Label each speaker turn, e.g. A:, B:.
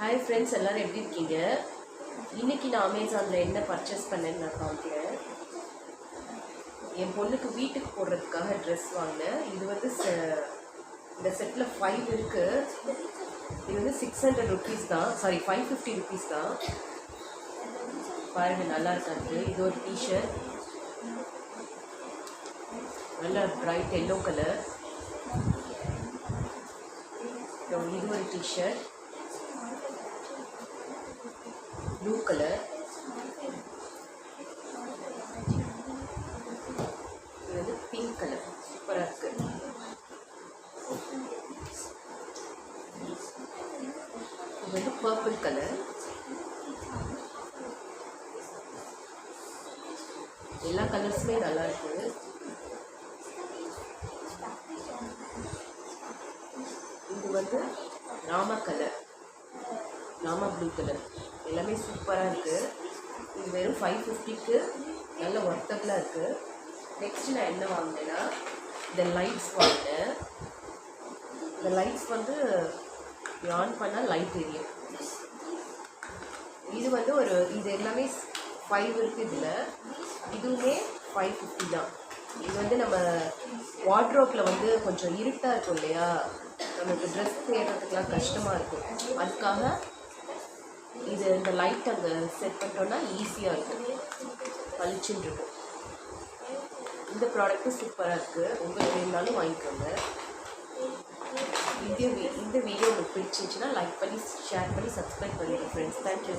A: Hi friends எல்லோரும் எப்படி இருக்கீங்க? இன்னைக்கு நான் அமேசானில் என்ன பர்ச்சேஸ் பண்ணேன்னு நான் காமிக்கிறேன். என் பொண்ணுக்கு வீட்டுக்கு போடுறதுக்காக ட்ரெஸ் வாங்கினேன். இது வந்து செ- இந்த செட்டில் ஃபைவ் இருக்குது இது வந்து சிக்ஸ் ஹண்ட்ரட் ருபீஸ் தான். சாரி ஃபைவ் ஃபிஃப்டி ருபீஸ் தான். பாருங்க நல்லா இருக்காது இது ஒரு டிஷர்ட் நல்லா பிரைட் எல்லோ கலர் இது ஒரு டிஷர்ட் ப்ளூ கலர் இது வந்து பிங்க் கலர் சூப்பராக இருக்கு. இது வந்து பர்பிள் கலர் எல்லா கலர்ஸுமே நல்லா இருக்கு. இது வந்து ராம கலர் நாம ப்ளூ கலர் எல்லாமே சூப்பராக இருக்குது இது வெறும் ஃபைவ் ஃபிஃப்டிக்கு நல்ல ஒர்த்தபிளாக இருக்குது நெக்ஸ்ட் நான் என்ன வாங்கினேன்னா இந்த லைட்ஸ் வாங்கினேன். இந்த லைட்ஸ் வந்து ஆன் பண்ணால் லைட் எரியும். இது வந்து ஒரு இது எல்லாமே ஃபைவ் இருக்குது இதில். இதுவுமே ஃபைவ் ஃபிஃப்டி தான். இது வந்து நம்ம வாட்ரோப்பில் வந்து கொஞ்சம் இருட்டாக இருக்கும் இல்லையா? நமக்கு ட்ரெஸ் தேடுறதுக்கெலாம் கஷ்டமாக இருக்கும். அதுக்காக இந்த லைட் அங்கே செட் பண்ணிட்டோம்னா ஈஸியாக இருக்கும். பளிச்சுன்னு இருக்கும் இந்த ப்ராடக்ட்டும் சூப்பராக இருக்குது உங்களுக்கு வேணுனாலும் வாங்கிக்கோங்க. இந்த வீ இந்த வீடியோ உங்களுக்கு பிடிச்சிருந்துச்சுன்னா லைக் பண்ணி ஷேர் பண்ணி சப்ஸ்கிரைப் பண்ணுங்கள் ஃப்ரெண்ட்ஸ் தேங்க்யூ